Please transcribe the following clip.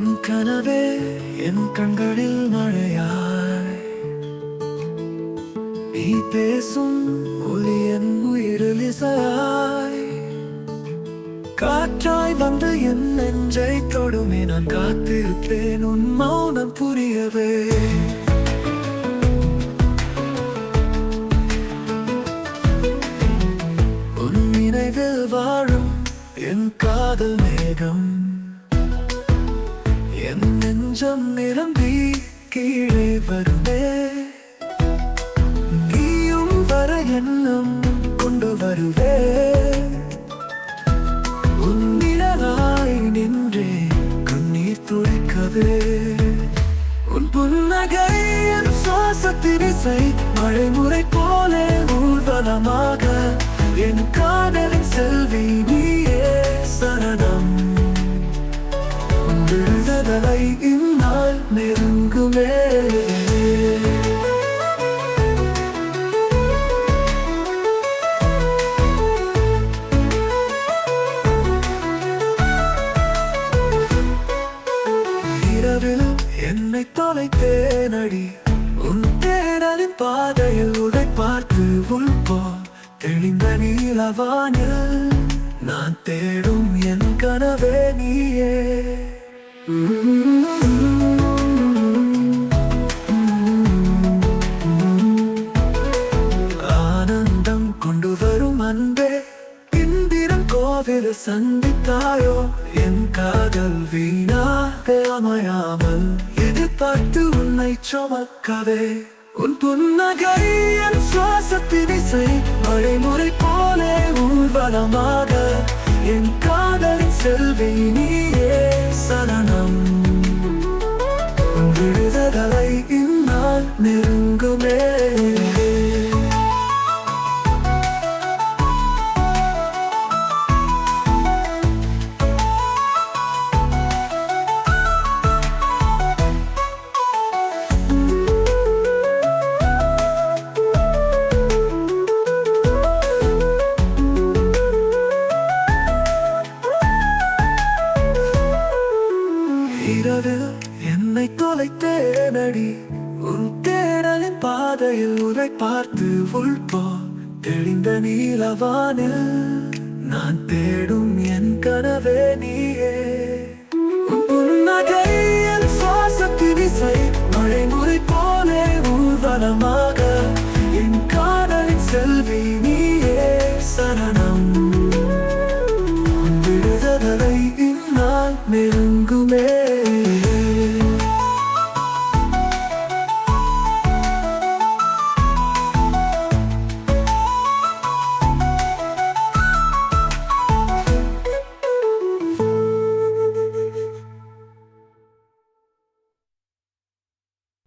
உன் கனவே என் கண்களில் மழையாய். நீ பேசும் ஒளி என் உயிரில் இசையாய். காற்றாய் வந்து என் நெஞ்சை தொடுமே நான் காத்திருப்பேன் உன் மௌனம் புரியவே. உன் நினைவில் வாழும் என் காதல் மேகம். நெஞ்சம் நிரம்பி கீழே வருவே நீயும் வர எண்ணம் கொண்டு வருவே உன் நின்றே கண்ணீர் துடைக்கவே. உன் புன்னகை என் சுவாசத்தின் இசை மழைமுறை போலே ஊர்வலமாக. என் காதலின் செல்வி நீயே சரணம். என்னை தொலைத்தேனடி. உன் தேடலின் பாதையில் உடை பார்த்து உள்போ தெளிந்த நீலவானில் நான் தேடும் என் கனவே நீயே. கோவில் சந்தித்தாயோ? என் காதல் வீணாக அமையாமல் எதிர்பார்த்து உன்னை சுமக்கவே. உன் புன்னகை என் சுவாசத்தின் இசை மழைமுறை போலே ஊர்வலமாக. என் காதலின் செல்வி நீ இரவில் என்னை தொலைத்தேனடி. உன் தேடலின் பாதையில் உரை பார்த்து உள்போ தெளிந்த நீலவானில் நான் தேடும் என் கனவே நீயே. உன் சுவாசத்தின் இசை மழைமுறை போலே ஊர்வலமாக. என் காதலின் செல்வி நீயே சரணம். விடுதலை இந்நாள் நெருங்குமே.